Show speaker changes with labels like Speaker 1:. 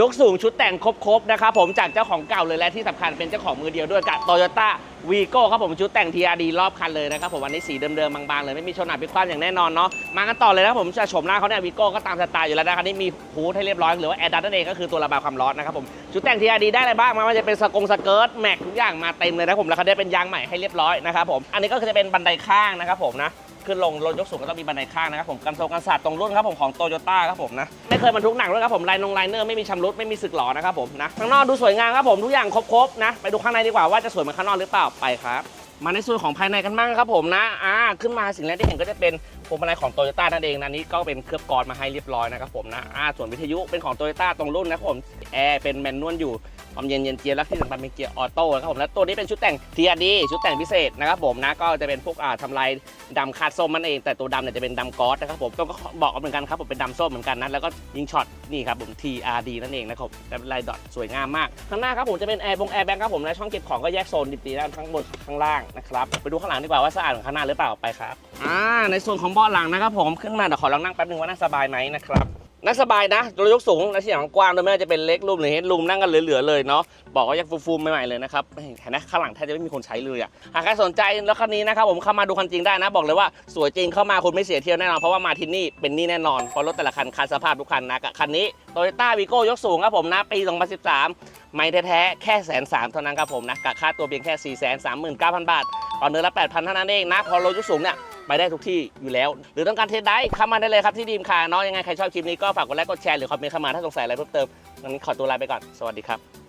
Speaker 1: ยกสูงชุดแต่งครบๆนะครับผมจากเจ้าของเก่าเลยและที่สำคัญเป็นเจ้าของมือเดียวด้วยกับโตโยต้าวีโก้ครับผมชุดแต่ง TRD รอบคันเลยนะครับผมวันนี้สีเดิมๆบางๆเลยไม่มีชนอับพิความอย่างแน่นอนเนาะมากันต่อเลยนะครับผมจะชมหน้าเขาเนี่ยวีโก้ก็ตามสไตล์อยู่แล้วนะครับนี่มีฮูดให้เรียบร้อยหรือว่าแอร์ดัตนั่นเองก็คือตัวระบายความร้อนนะครับผมชุดแต่ง TRD ได้อะไรบ้างมันจะเป็นสกงสเกิร์ตแม็กทุกอย่างมาเต็มเลยนะผมแล้วเขาได้เป็นยางใหม่ให้เรียบร้อยนะครับผมอันนี้ก็คือจะเป็นบันไดข้างนะครับผมนะ ขึ้นลงรถยกสูงก็ต้องมีบันไดข้างนะครับผมกันโซกันศาสตร์ตรงรุ่นครับผมของโตโยต้าครับผมนะไม่เคยบรรทุกหนักด้วยครับผมไลน์นงไลเนอร์ไม่มีชำรุดไม่มีสึกหรอนะครับผมนะข้างนอกดูสวยงามครับผมทุกอย่างครบๆนะไปดูข้างในดีกว่าว่าจะสวยเหมือนข้างนอกหรือเปล่าไปครับมาในส่วนของภายในกันบ้างครับผมนะ อ่า ขึ้นมาสิ่งแรกที่เห็นก็จะเป็นพวงมาลัยของโตโยต้านั่นเองนะนี้ก็เป็นเคลือบกรอนมาให้เรียบร้อยนะครับผมนะ อ่า ส่วนวิทยุเป็นของโตโยต้าตรงรุ่นนะครับผม แอร์เป็นแมนนวลอยู่ ความเย็นเย็นเจียบและที่สำคัญเป็นเกียร์ออโต้นะครับผมและตัวนี้เป็นชุดแต่ง TRD ชุดแต่งพิเศษนะครับผมนะก็จะเป็นพวกอ่าทำลายดำคาดส้มมันเอง แต่ตัวดำเนี่ยจะเป็นดำกอสนะครับผมต้องก็บอกเหมือนกันครับผมเป็นดำส้มเหมือนกันนะแล้วก็ยิงช็อตนี่ครับผม TRD นั่นเองนะครับแต่เป็นลายดอทสวยงามมากข้างหน้าครับผมจะเป็นแอร์บงแอร์แบงครับผมและช่องเก็บของก็แยกโซนดีๆด้านข้างบนข้างล่างนะครับไปดูข้างหลังดีกว่าว่าสะอาดเหมือนข้างหน้าหรือเปล่าไปครับอ่าในส่วนของเบาะหลังนะครับผมขึ้นมาเดี๋ยวขอลองนั่งแป๊บนึงว่านั่งสบายไหมนะครับ นั่งสบายนะรถยกสูงและที่อย่างกว้างโดยไม่ว่าจะเป็นเล็กรูมหรือเฮดรูมนั่งกันเหลือๆเลยเนาะ บอกว่ายังฟูๆใหม่ๆเลยนะครับเห็นไหมข้างหลังแทบจะไม่มีคนใช้เลยอะ หากใครสนใจรถคันนี้นะครับผมเข้ามาดูคันจริงได้นะ บอกเลยว่าสวยจริงเข้ามาคุณไม่เสียเที่ยวแน่นอน เพราะว่ามาที่นี่เป็นนี่แน่นอน เพราะรถแต่ละคันคันสภาพทุกคันนะคันนี้โตโยต้าวีโก้ยกสูงครับผมนะปี 2013 ไม่แท้ๆแค่แสนสามเท่านั้นครับผมนะกับค่าตัวเพียงแค่4 3 9 0 0 0 บาทต่อเดือละ8,000เท่านั้นเองนะพอรถยกสูงเนี่ย ไปได้ทุกที่อยู่แล้ว หรือต้องการเทสได้เข้ามาได้เลยครับที่ดีมคาร์เนาะยังไงใครชอบคลิปนี้ก็ฝากกดไลค์กดแชร์หรือคอมเมนต์เข้ามาถ้าสงสัยอะไรเพิ่มเติมงั้นขอตัวลาไปก่อนสวัสดีครับ